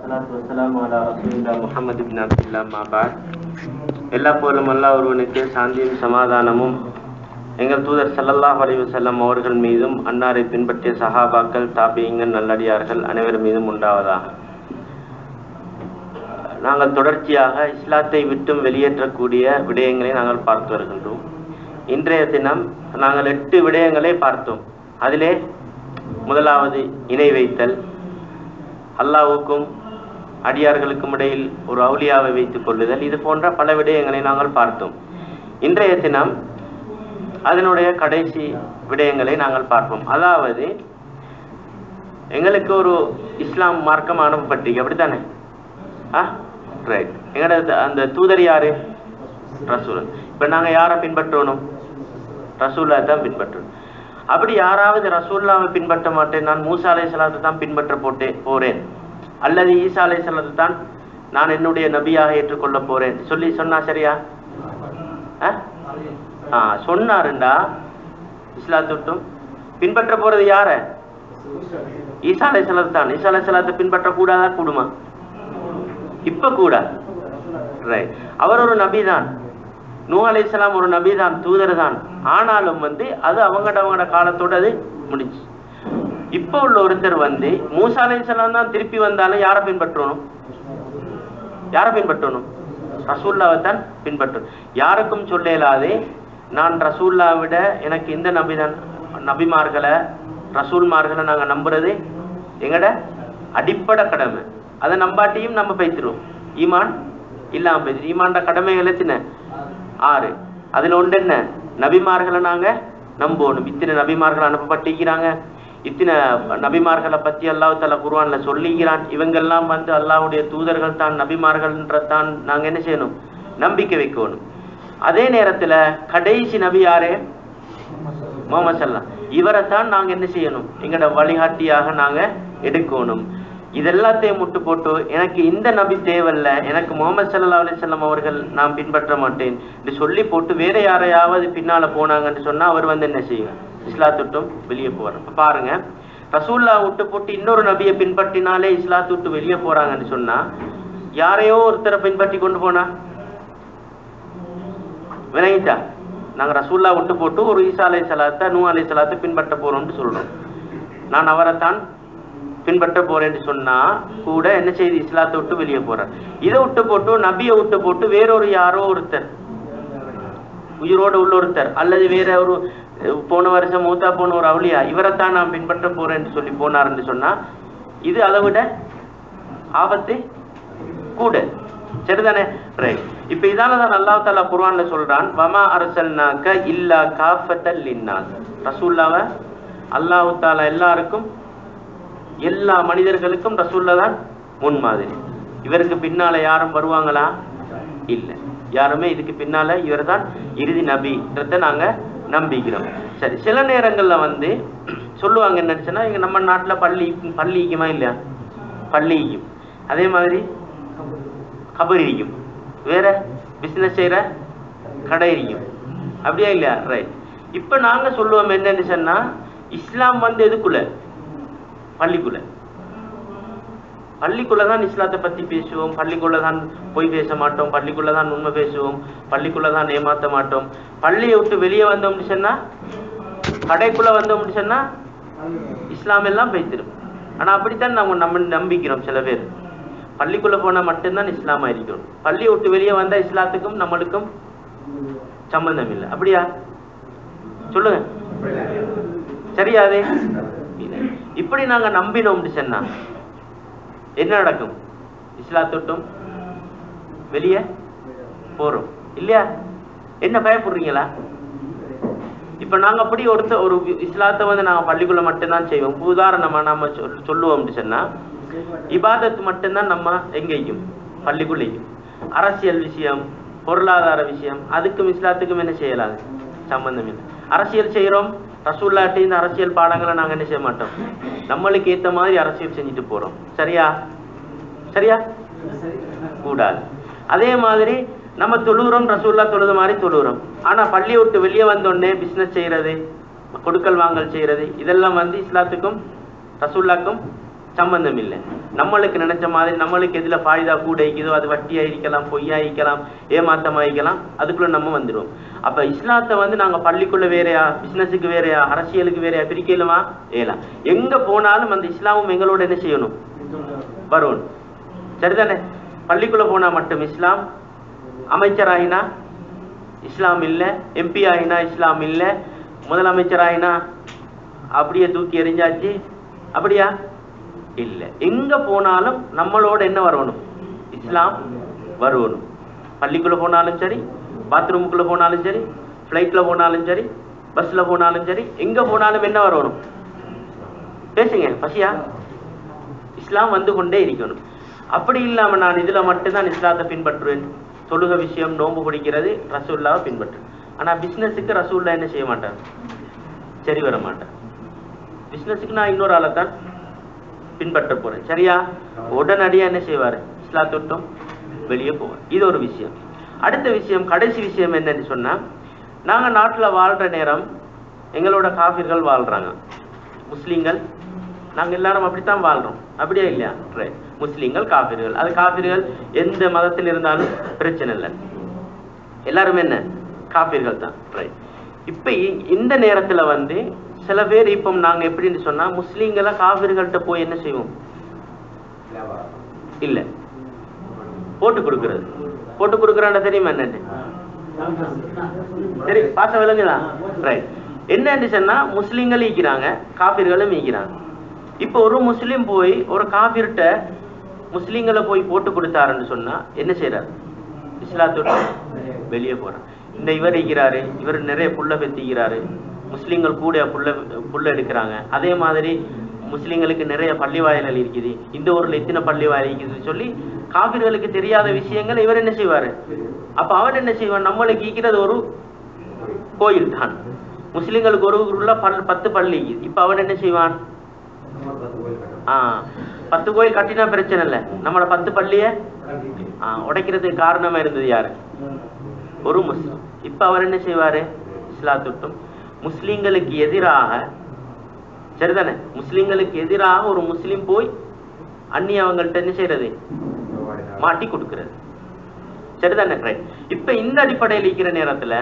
சலாத்து பின் எல்லா போலும் அல்லாஹ் ஒருவனுக்கு சாந்தியும் சமாதானமும் எங்கள் தூதர் சல்லல்லா அலைஹி செல்லம் அவர்கள் மீதும் அன்னாரை பின்பற்றிய சஹாபாக்கள் தாபியங்கள் நல்லடியார்கள் அனைவர் மீதும் உண்டாவதாக நாங்கள் தொடர்ச்சியாக இஸ்லாத்தை விட்டும் வெளியேற்றக்கூடிய விடயங்களை நாங்கள் பார்த்து வருகின்றோம் இன்றைய தினம் நாங்கள் எட்டு விடயங்களை பார்த்தோம் அதிலே முதலாவது இணை வைத்தல் அல்லாவுக்கும் அடியார்களுக்கும் இடையில் ஒரு அவுலியாவை வைத்துக் கொள்ளுதல். இது போன்ற பல விடயங்களை நாங்கள் பார்த்தோம். இன்றைய தினம் அதனுடைய கடைசி விடயங்களை நாங்கள் பார்ப்போம். அதாவது எங்களுக்கு ஒரு இஸ்லாம் மார்க்கம் அனுப்பப்பட்டிருக்கு அப்படித்தானே? ஆ ரைட் எங்களோட அந்த தூதர் யாரு? ரசூல். இப்ப நாங்க யாரை பின்பற்றணும்? ரசூல்லா தான் பின்பற்றணும். அப்படி யாராவது ரசூல்லாவை பின்பற்ற மாட்டேன் நான் மூசா அலை சலாத்தை தான் பின்பற்ற போட்டேன் போறேன். அல்லது ஈசா அலை சலாத்தை தான் நான் என்னுடைய நபியாக ஏற்றுக்கொள்ள போறேன். சொல்லி சொன்னா சரியா? ஆ? ஆ சொன்னாருண்டா. இஸ்லாத்துட்டும் பின்பற்ற போறது யார? ஈசா அலை சலாத்து தான். ஈசா அலை சலாத்தை பின்பற்ற கூடாதா? கூடுமா? இப்ப கூட. ரைட் அவர் ஒரு நபி தான் நூ அலைஹிஸ்ஸலாம் ஒரு நபி தான் தூதர் தான் ஆனாலும் வந்து அது அவங்கட அவங்கட காலத்தோட அது முடிஞ்சு இப்ப உள்ள ஒருத்தர் வந்து மூசா அலைஹிஸ்ஸலாம் தான் திருப்பி வந்தாலும் யாரை பின்பற்றணும்? யாரை பின்பற்றணும்? ரசூல்லாவை தான் பின்பற்றணும். யாருக்கும் சொல்ல இயலாதே நான் ரசூல்லா விட எனக்கு இந்த நபி தான் நபிமார்களை ரசூல்மார்களை நாங்க நம்புறது எங்கட? அடிப்படை கடமை. அதை நம்பாட்டியும் நம்ம பைத்திருவோம் ஈமான் இல்லாம போயிடுச்சு ஈமான்ற கடமைகள் எத்தனை? ஆறு. அதுல ஒன்று என்ன? நபிமார்களை நாங்க நம்பணும். இத்தனை நபிமார்கள் அனுப்பப்பட்டிருக்கிறாங்க. இத்தனை நபிமார்களை பத்தி அல்லாஹ் தலா குருவான்ல சொல்லிக்கிறான். இவங்கெல்லாம் வந்து அல்லாஹ்வுடைய தூதர்கள் தான் நபிமார்கள்ன்றதான் நாங்க என்ன செய்யணும்? நம்பிக்கை வைக்கணும். அதே நேரத்துல கடைசி நபி யாரே? முகமது சல்லாம் இவரை தான் நாங்க என்ன செய்யணும்? எங்களோட வழிகாட்டியாக நாங்க எடுக்கணும். இதெல்லாத்தையும் முட்டு போட்டு எனக்கு இந்த நபி தேவையில்ல எனக்கு முகமது சல்லா அலிசல்லாம் அவர்கள் நான் பின்பற்ற மாட்டேன். என்று சொல்லி போட்டு வேற யாரையாவது பின்னால போனாங்கன்னு சொன்னா அவர் வந்து என்ன செய்யுங்க இஸ்லாத்துட்டும் வெளியே போறார் இப்ப பாருங்க ரசூல்லா விட்டு போட்டு இன்னொரு நபியை பின்பற்றினாலே இஸ்லாத்து விட்டு வெளியே போறாங்கன்னு சொன்னா யாரையோ ஒருத்தரை பின்பற்றி கொண்டு போனா? விளங்கிட்டா நாங்க ரசூல்லா விட்டு போட்டு ஒரு ஈசா அலை சலாத்தை நூ அலை சலாத்தை பின்பற்ற போறோம்னு சொல்றோம். நான் அவரைத்தான் பின்பற்ற போறேன்னு சொன்னா கூட என்ன செய்து? இஸ்லாத்தை விட்டு வெளியே போறார். இதை விட்டு போட்டு நபியை விட்டு போட்டு வேறொரு யாரோ ஒருத்தர் உயிரோடு உள்ள ஒருத்தர் அல்லது வேற ஒரு போன வருஷம் மூத்தா போன ஒரு அவளியா? இவரைத்தான் நான் பின்பற்ற போறேன்னு சொல்லி போனாருன்னு சொன்னா இது அதை விட ஆபத்து கூட. சரிதானே? ரைட் இப்ப இதால தான் அல்லாஹ் தாலா குர்ஆன்ல சொல்றான் வமா அரசல்னாக்க இல்லா காஃபத்தல் லின்னாஸ். ரசூல்லாவ அல்லாஹு தாலா எல்லாருக்கும் எல்லா மனிதர்களுக்கும் ரசூல்லா தான் முன்மாதிரி இவருக்கு பின்னால யாரும் வருவாங்களா? இல்ல. யாருமே இதுக்கு பின்னால இவர் தான் இறுதி நபின்றத நாங்க நம்பிக்கிறோம். சரி சில நேரங்கள்ல வந்து சொல்லுவாங்க என்னன்னு சொன்னா இங்க நம்ம நாட்டுல பள்ளி பள்ளிக்குமா இல்லையா? பள்ளிக்கும் அதே மாதிரி கபர் இருக்கும் வேற? பிசினஸ் செய்யற கடை இருக்கும் அப்படியா இல்லையா? ரைட் இப்ப நாங்க சொல்லுவோம் என்னன்னு சொன்னா இஸ்லாம் வந்து எதுக்குள்ள? பள்ளிக்குள்ள. பள்ளிக்குள்ளதான் இஸ்லாத்தை பத்தி பேசுவோம். பள்ளிக்குள்ளதான் தான் பொய் பேச மாட்டோம். பள்ளிக்குள்ளதான் உண்மை பேசுவோம். பள்ளிக்குள்ளதான் ஏமாத்த மாட்டோம். பள்ளியை விட்டு வெளியே வந்தோம்னு சொன்னா கடைக்குள்ள வந்தோம்னு சொன்னா இஸ்லாம் எல்லாம் பேசிடும் ஆனா அப்படித்தான் நம்ம நம்ம நம்பிக்கிறோம் சில பேர். பள்ளிக்குள்ள போனா மட்டும்தான் இஸ்லாம் ஆയിരിக்கணும் பள்ளியை விட்டு வெளியே வந்தா இஸ்லாத்துக்கும் நம்மளுக்கும் சம்பந்தம் இல்லை. அப்படியா? சொல்லுங்க. சரியா இப்படி நாங்க நம்பினோம்னு சொன்னா என்ன நடக்கும்? இஸ்லாத்தொட்டும் வெளியே போறோம். இல்லையா? என்ன பயப்படுறீங்களா? இப்ப நாங்க அப்படி ஒருத்த ஒரு இஸ்லாத்தை வந்து நாங்க பள்ளிக்குள்ள மட்டும்தான் செய்வோம். உதாரணமா நம்ம சொல் சொன்னா இபாதத்து மட்டும்தான் நம்ம எங்கேயும் பள்ளிக்குள்ளேயும். அரசியல் விஷயம் பொருளாதார விஷயம் அதுக்கும் இஸ்லாத்துக்கும் என்ன செய்யலாது? சம்பந்தம் இல்லை. அரசியல் செய்யறோம் ரசூல்லாட்டி இந்த அரசியல் பாடங்களை நாங்க என்ன செய்ய மாட்டோம்? நம்மளுக்கு ஏத்த மாதிரி அரசியல் செஞ்சுட்டு போறோம். சரியா? சரியா? கூடாது. அதே மாதிரி நம்ம தொழுகிறோம் ரசூல்லா தொழுது மாதிரி தொழுகிறோம். ஆனா பள்ளியை விட்டு வெளியே வந்தோடனே பிசினஸ் செய்யறது கொடுக்கல் வாங்கல் செய்யறது இதெல்லாம் வந்து இஸ்லாத்துக்கும் ரசூல்லாக்கும் சம்பந்தம் இல்லை. நம்மளுக்கு நினைச்ச மாதிரி நம்மளுக்கு எதுல ஃபாய்தா கூட இருக்குதோ அது வட்டியா இருக்கலாம் பொய்யா இருக்கலாம் ஏமாத்தமா இருக்கலாம் அதுக்குள்ள நம்ம வந்துடுவோம் அப்ப இஸ்லாத்தை வந்து நாங்க பள்ளிக்குள்ள வேறையா பிசினஸுக்கு வேறையா அரசியலுக்கு வேறையா பிரிக்கலுமா ஏலாம் எங்க போனாலும் அந்த இஸ்லாமும் எங்களோட என்ன செய்யணும்? வரணும் சரிதானே? பள்ளிக்குள்ள போனா மட்டும் இஸ்லாம்? அமைச்சர் ஆயினா இஸ்லாம் இல்ல. எம்பி ஆயினா இஸ்லாம் இல்ல. முதலமைச்சர் ஆயினா அப்படியே தூக்கி எறிஞ்சாச்சு. அப்படியா? இல்லை. எங்க போனாலும் நம்மளோட என்ன வரணும்? இஸ்லாம் வரணும். பள்ளிக்குள்ள போனாலும் சரி பாத்ரூமுக்குள்ள போனாலும் சரி ஃப்ளைட்ல போனாலும் சரி பஸ்ல போனாலும் சரி எங்க போனாலும் என்ன வரணும்? பேசுங்க பசியா? இஸ்லாம் வந்து கொண்டே இருக்கணும். அப்படி இல்லாம நான் இதுல மட்டும்தான் இஸ்லாத்தை பின்பற்றுவேன். தொழுக விஷயம் நோன்பு பிடிக்கிறது ரசூல்லாவை பின்பற்றுவேன். ஆனா பிசினஸுக்கு ரசூல்லா என்ன செய்ய மாட்டார்? சரி வர மாட்டார். பிசினஸுக்கு நான் இன்னொரு ஆளை தான் பின்பற்ற போறேன். சரியா? உடனடியா என்ன செய்வாரு? இஸ்லா தொட்டும் வெளியே போவார். இது ஒரு விஷயம். அடுத்த விஷயம் கடைசி விஷயம் என்னன்னு சொன்னா நாங்க நாட்டுல வாழ்ற நேரம் எங்களோட காபிர்கள் வாழ்றாங்க. முஸ்லீம்கள் நாங்க எல்லாரும் அப்படித்தான் வாழ்றோம். அப்படியா இல்லையா? Right. முஸ்லீம்கள் காபிர்கள். அது காபிர்கள் எந்த மதத்தில் இருந்தாலும் பிரச்சனை இல்லை. எல்லாரும் என்ன? காபிர்கள் தான். ரைட் இப்ப இ- இந்த நேரத்துல வந்து சில பேர் இப்போ நாங்க எப்படின்னு சொன்னால் முஸ்லீம்களாக காபிர்கள்ட்ட போய் என்ன செய்வோம்? இல்லை. போட்டு கொடுக்கறது. போட்டு கொடுக்கறான்னு தெரியுமா என்னன்னு? சரி பாச விளங்குதா ரைட் என்னன்னு சொன்னா முஸ்லீம்கள் ஈக்கிறாங்க காபிர்களும் ஈக்கிறாங்க இப்போ ஒரு முஸ்லீம் போய் ஒரு காபிர்கிட்ட முஸ்லீம்களை போய் போட்டு கொடுத்தாருன்னு சொன்னா என்ன செய்யறாரு இஸ்லாத்தோட வெளியே போறார். இந்த இவர் ஈக்கிறாரு இவர் நிறைய புள்ள பெத்திக்கிறாரு முஸ்லிம்கள் கூட புள்ள புல்ல எடுக்கிறாங்க. அதே மாதிரி முஸ்லீம்களுக்கு நிறைய பள்ளி வாயில்கள் இருக்குது. இந்த ஊரில் எத்தனை பள்ளி வாயில் இருக்குதுன்னு சொல்லி காபிர்களுக்கு தெரியாத விஷயங்கள் இவர் என்ன செய்வாரு? அப்ப அவன் என்ன செய்வான்? நம்மளுக்கு இருக்கிறது ஒரு கோயில் தான். முஸ்லீம்களுக்கு ஒரு ஊர்ல பல் பத்து பள்ளி இப்போ இப்ப அவன் என்ன செய்வான்? ஆ பத்து கோயில் கட்டினா பிரச்சனை இல்லை. நம்மளோட பத்து பள்ளிய ஆ, உடைக்கிறதுக்கு காரணமா இருந்தது யாரு? ஒரு முஸ்லீம். இப்ப அவர் என்ன செய்வாரு? இஸ்லாத்துட்டும் முஸ்லிம்களுக்கு எதிராக சரிதானே? முஸ்லிம்களுக்கு எதிராக ஒரு முஸ்லிம் போய் அண்ணி அவங்கள்ட்ட என்ன செய்யறது? மாட்டி கொடுக்கிறது. சரிதானே ரைட் இப்ப இந்த அடிப்படையில் இருக்கிற நேரத்துல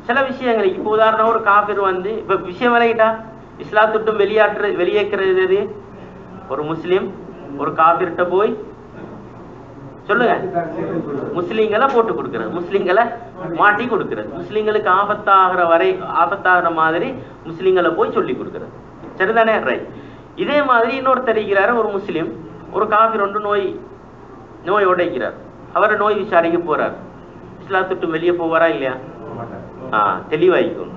சில விஷயங்கள் இப்ப உதாரணம் ஒரு காபிர் வந்து இப்ப விஷயம் விளையிட்டா இஸ்லாத்துட்டும் வெளியாற்று வெளியேற்கிறது எது? ஒரு முஸ்லிம் ஒரு காபிர்கிட்ட போய் சொல்லுங்க. முஸ்லீம்களை போட்டு கொடுக்கறது. முஸ்லிம்களை மாட்டி கொடுக்கறது. முஸ்லீம்களுக்கு ஆபத்தாகிற வரை ஆபத்தாகிற மாதிரி முஸ்லீம்களை போய் சொல்லி கொடுக்கறது. சரிதானே? ரைட் இதே மாதிரி இன்னொருத்தர் இருக்கிறாரு ஒரு முஸ்லிம். ஒரு காஃபி ரெண்டு நோய் நோய் உடைக்கிறார். அவரை நோய் விசாரிக்க போறார். இஸ்லாத்துட்டும் வெளியே போவாரா இல்லையா? ஆ தெளிவாய்க்கும்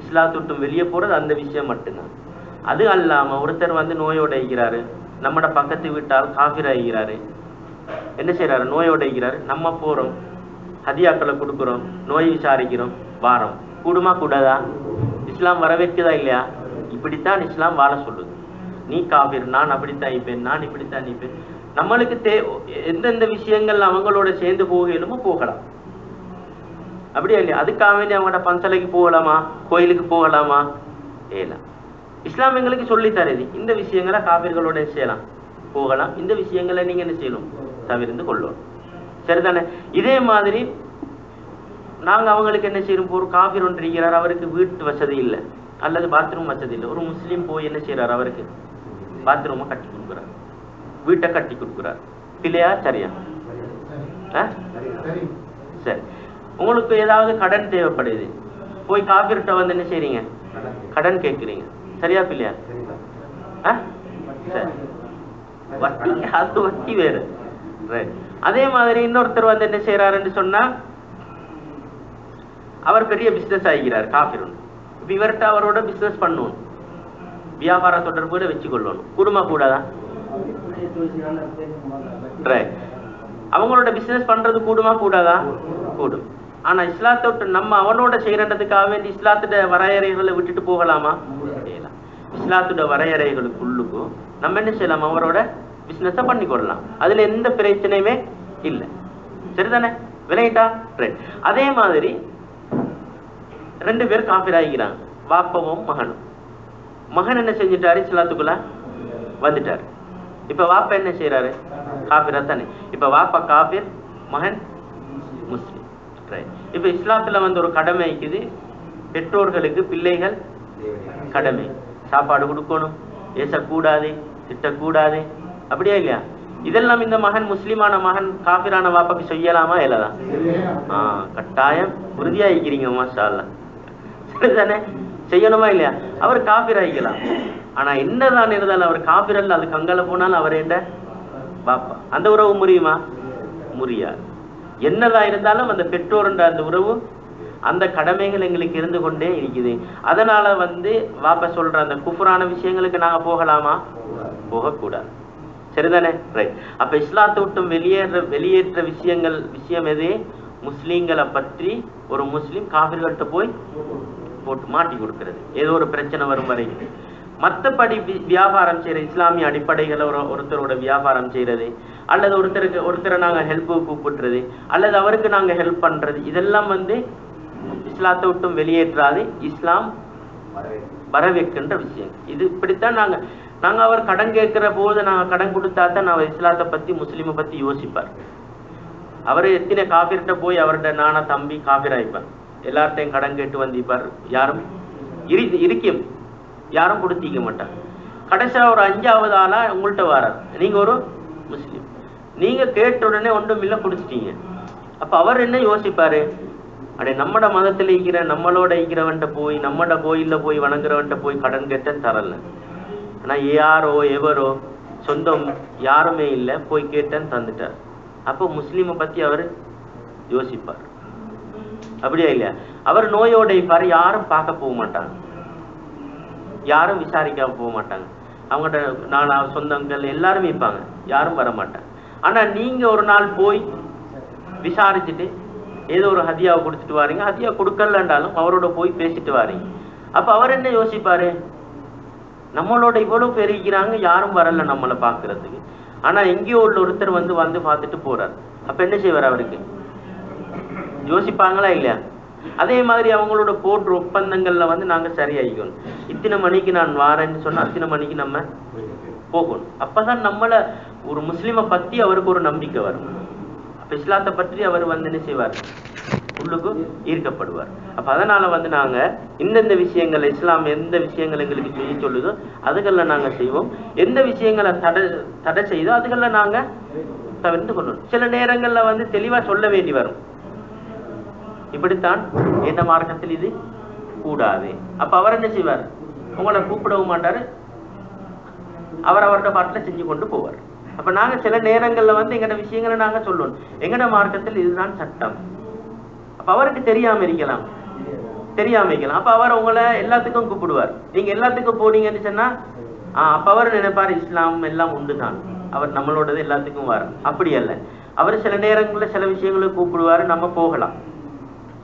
இஸ்லாத்துட்டும் வெளியே போறது அந்த விஷயம் மட்டும்தான். அது அல்லாம ஒருத்தர் வந்து நோயோட இருக்கிறாரு நம்மட பக்கத்து வீட்டால் காஃபிராகிறாரு என்ன செய்யறாரு நோயோட நம்ம போறோம். ஹதியாக்களை கொடுக்குறோம். நோய் விசாரிக்கிறோம். வாரம். கூடுமா கூடாதா? இஸ்லாம் வரவேற்குதா இல்லையா? இப்படித்தான் இஸ்லாம் வாழ சொல்லுது. நீ காபிர் நான் அப்படித்தான் இப்பேன் நான் இப்படித்தான் இப்பேன் நம்மளுக்கு தே எந்தெந்த விஷயங்கள் அவங்களோட சேர்ந்து போகலுமோ போகலாம். அப்படியா இல்லையா? அதுக்காக வேண்டி அவங்களோட பஞ்சலைக்கு போகலாமா? கோயிலுக்கு போகலாமா? ஏலாம் இஸ்லாம் எங்களுக்கு சொல்லி தருது. இந்த விஷயங்களை காவிர்களோட செய்யலாம். போகலாம். இந்த விஷயங்களை நீங்க என்ன செய்யணும்? தவிர்ந்து கொள்ளணும் சரிதானே? இதே மாதிரி நாங்க அவங்களுக்கு என்ன செய்யறோம்? ஒரு காபிர் ஒன்று இருக்கிறார் அவருக்கு வீட்டு வசதி இல்லை. அல்லது பாத்ரூம் வசதி இல்லை. ஒரு முஸ்லீம் போய் என்ன செய்யறாரு அவருக்கு பாத்ரூமை கட்டி கொடுக்குறார். வீட்டை கட்டி கொடுக்குறார். இல்லையா? சரியா? சரி. உங்களுக்கு ஏதாவது கடன் தேவைப்படுது. போய் காபிர்கிட்ட வந்து என்ன செய்றீங்க? கடன் கேட்குறீங்க. சரியா பிள்ளையா? சரி. வட்டி அது வட்டி வேறு. அதே மாதிரி இன்னொருத்தர் வந்து என்ன செய்யறாருன்னு சொன்னா அவர் பெரிய பிசினஸ் ஆகிறார் காபிர் இவர்கிட்ட அவரோட பிசினஸ் பண்ணணும் வியாபார தொடர்புல வச்சுக்கொள்ளணும். குடும்ப கூடாதா? அவங்களோட பிசினஸ் பண்றது கூடுமா கூடாதா? கூடும். ஆனா இஸ்லாத்தை விட்டு நம்ம அவனோட செய்யறதுக்காக வேண்டி இஸ்லாத்தோட வரையறைகளை விட்டுட்டு போகலாமா? செய்யலாம் இஸ்லாத்தோட வரையறைகளுக்குள்ளுக்கும் நம்ம என்ன செய்யலாம்? அவரோட பிசினஸ பண்ணி கொள்ளலாம். அதுல எந்த பிரச்சனையுமே இல்லை. சரிதானே? விளையிட்டா ரைட் அதே மாதிரி ரெண்டு பேர் காஃபிர் ஆகிக்கிறாங்க. வாப்பவும் மகனும். மகன் என்ன செஞ்சுட்டாரு? இஸ்லாத்துக்குள்ள வந்துட்டாரு. இப்ப வாப்பா என்ன செய்யறாரு காபிரா தானே. இப்ப வாப்பா காபிர் மகன் முஸ்லீம். ரைட் இப்ப இஸ்லாத்துல வந்து ஒரு கடமை இருக்குது. பெற்றோர்களுக்கு பிள்ளைகள் கடமை. சாப்பாடு கொடுக்கணும். ஏசக்கூடாது திட்டக்கூடாது. அப்படியா இல்லையா? இதெல்லாம் இந்த மகன் முஸ்லிமான மகன் காபிரான வாப்பாக்கு செய்யலாமா இல்லதா ஆ கட்டாயம். உறுதியா இருக்கிறீங்க மாஷா சரிதானே? செய்யணுமா இல்லையா? அவர் காபிர் ஆகிக்கலாம் ஆனா என்னதான் இருந்தாலும் அவர் காபிர் அல்ல அது கங்கல போனாலும் அவர் என்ன? பாப்பா அந்த உறவு முறியுமா? முறியாது. என்னதான் இருந்தாலும் அந்த பெற்றோருன்ற அந்த உறவு அந்த கடமைகள் எங்களுக்கு இருந்து கொண்டே இருக்குது. அதனால வந்து வாப்ப சொல்ற அந்த குஃபுரான விஷயங்களுக்கு நாங்க போகலாமா? போகக்கூடாது. சரிதானே? ரைட் அப்ப இஸ்லாத்தை விட்டும் வெளியேற வெளியேற்ற விஷயங்கள் விஷயம் எது? முஸ்லீம்களை பற்றி ஒரு முஸ்லீம் காபிர்கள்ட்ட போய் போட்டு மாட்டி கொடுக்கிறது. ஏதோ ஒரு பிரச்சனை வரும் வரைக்கும் மத்தபடி வியாபாரம் செய்யற இஸ்லாமிய அடிப்படைகளை ஒரு ஒருத்தரோட வியாபாரம் செய்யறது அல்லது ஒருத்தருக்கு ஒருத்தரை நாங்க ஹெல்ப்பு கூப்பிடுறது அல்லது அவருக்கு நாங்க ஹெல்ப் பண்றது இதெல்லாம் வந்து இஸ்லாத்தை விட்டும் வெளியேற்றாது இஸ்லாம் வரவேற்கின்ற விஷயம். இது இப்படித்தான் நாங்க நாங்க அவர் கடன் கேட்கிற போது நாங்க கடன் கொடுத்தா தான் நான் இஸ்லாத்தை பத்தி முஸ்லீமை பத்தி யோசிப்பார். அவர் எத்தனை காபிர்கிட்ட போய் அவர்கிட்ட நானா தம்பி காபிர் எல்லார்ட்டையும் கடன் கேட்டு வந்திப்பார். யாரும்? இரு இருக்கும் யாரும் கொடுத்திக்க மாட்டார். கடைசியா ஒரு அஞ்சாவது ஆளா உங்கள்கிட்ட வரார். நீங்க ஒரு முஸ்லீம். நீங்க கேட்ட உடனே ஒன்றும் இல்லை குடிச்சிட்டீங்க. அப்ப அவர் என்ன யோசிப்பாரு? அடே நம்மட மதத்துல இருக்கிற நம்மளோட இருக்கிறவன்ட்ட போய் நம்மட கோயில்ல போய் வணங்குறவன்ட்ட போய் கடன் கேட்டேன்னு தரல. ஆனா யாரோ எவரோ சொந்தம் யாருமே இல்லை போய் கேட்டேன்னு தந்துட்டார். அப்போ முஸ்லீமை பத்தி அவர் யோசிப்பார். அப்படியா இல்லையா? அவர் நோயோட இருப்பார் யாரும் பார்க்க போக மாட்டாங்க. யாரும் விசாரிக்க போக மாட்டாங்க. அவங்ககிட்ட நான் சொந்தங்கள் எல்லாரும் இருப்பாங்க. யாரும் வர மாட்டாங்க. ஆனா நீங்க ஒரு நாள் போய் விசாரிச்சுட்டு ஏதோ ஒரு ஹதியாவை கொடுத்துட்டு வாரீங்க. ஹதியா கொடுக்கலன்றாலும் அவரோட போய் பேசிட்டு வாரீங்க. அப்ப அவர் என்ன யோசிப்பாரு? நம்மளோட இவ்வளவு பேர் இருக்கிறாங்க யாரும் வரல நம்மளை பாக்குறதுக்கு ஆனா எங்கேயோ உள்ள ஒருத்தர் வந்து வந்து பார்த்துட்டு போறார். அப்ப என்ன செய்வார் அவருக்கு? யோசிப்பாங்களா இல்லையா? அதே மாதிரி அவங்களோட போட்டு ஒப்பந்தங்கள்ல வந்து நாங்க சரியாயிக்கணும் இத்தனை மணிக்கு நான் வாரேன்னு சொன்னா அத்தனை மணிக்கு நம்ம போகணும். அப்பதான் நம்மள ஒரு முஸ்லிமை பத்தி அவருக்கு ஒரு நம்பிக்கை வரும். அப்ப இஸ்லாத்தை பற்றி அவர் வந்து என்ன செய்வார்? உள்ளுக்கு ஈர்க்கப்படுவார். அப்ப அதனால வந்து நாங்க இந்தந்த விஷயங்கள் இஸ்லாம் எந்த விஷயங்கள் எங்களுக்கு செய்ய சொல்லுதோ அதுகளில் நாங்க செய்வோம். எந்த விஷயங்களை தடை தடை செய்தோ அதுகளில் நாங்க தவிர்த்து கொள்ளணும் சில நேரங்கள்ல வந்து தெளிவா சொல்ல வேண்டி வரும். இப்படித்தான் எந்த மார்க்கத்தில் இது கூடாது. அப்ப அவர் என்ன செய்வார்? உங்களை கூப்பிடவும் மாட்டாரு. அவர் அவரோட பாட்டில் செஞ்சு கொண்டு போவார். அப்ப நாங்க சில நேரங்கள்ல வந்து எங்கட விஷயங்களை நாங்க சொல்லணும் எங்கட மார்க்கத்தில் இதுதான் சட்டம். அப்ப அவருக்கு தெரியாம இருக்கலாம். தெரியாம இருக்கலாம். அப்ப அவர் உங்களை எல்லாத்துக்கும் கூப்பிடுவார். நீங்க எல்லாத்துக்கும் போனீங்கன்னு சொன்னா ஆஹ் அப்ப அவர் நினைப்பார் இஸ்லாம் எல்லாம் உண்டுதான். அவர் நம்மளோடது எல்லாத்துக்கும் வர. அப்படி அல்ல. அவர் சில நேரங்கள்ல சில விஷயங்களுக்கு கூப்பிடுவாரு நம்ம போகலாம்.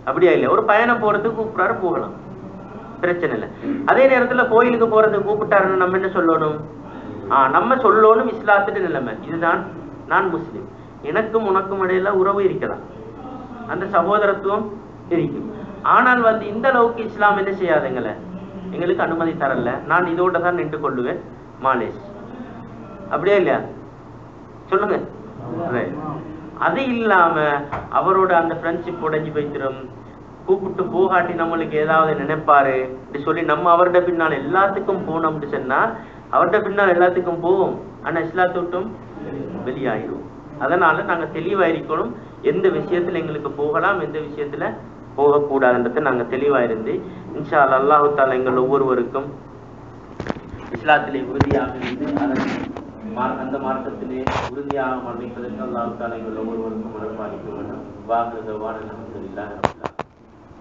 அப்படியா இல்லை ஒரு பயணம் போறதுக்கு கூப்பிடுறாரு போகலாம். பிரச்சனை இல்லை. அதே நேரத்துல கோயிலுக்கு போறதுக்கு கூப்பிட்டாருன்னு நம்ம என்ன சொல்லணும்? ஆஹ் நம்ம சொல்லணும் இஸ்லாத்துட்டு நிலைமை. இதுதான் நான் முஸ்லீம். எனக்கும் உனக்கும் இடையில உறவு இருக்கலாம். அந்த சகோதரத்துவம் இருக்கும் ஆனால் வந்து இந்த அளவுக்கு இஸ்லாம் என்ன செய்யாதுங்களே? எங்களுக்கு அனுமதி தரல. நான் இதோட தான் நின்று கொள்ளுவேன் மாலேஷ். அப்படியா இல்லையா? சொல்லுங்க. அது இல்லாம அவரோட அந்த ஃப்ரெண்ட்ஷிப் உடைஞ்சு போய்த்திரும். கூப்பிட்டு போகாட்டி நம்மளுக்கு ஏதாவது நினைப்பாரு. அப்படி சொல்லி நம்ம அவர்கிட்ட பின்னால் எல்லாத்துக்கும் போனோம் அப்படி சொன்னா அவர்கிட்ட பின்னால் எல்லாத்துக்கும் போவோம். ஆனா இஸ்லாத்தோட்டும் வெளியாயிடும் வெளியாயிரும். அதனால நாங்க தெளிவா இருக்கணும் எந்த விஷயத்துல எங்களுக்கு போகலாம் எந்த விஷயத்துல போகக்கூடாதுன்றதை நாங்க தெளிவா இருந்து இன்ஷா அல்லாஹ் அல்லாஹு தாலா எங்கள் ஒவ்வொருவருக்கும் இஸ்லாத்திலே உறுதியாக இருந்து அந்த மார்க்கத்திலே உறுதியாக மன்னிப்பதற்கு அல்லாஹு தாலா எங்கள் ஒவ்வொருவருக்கும் மனப்பாலிக்க வேண்டும். வாக்குறது வான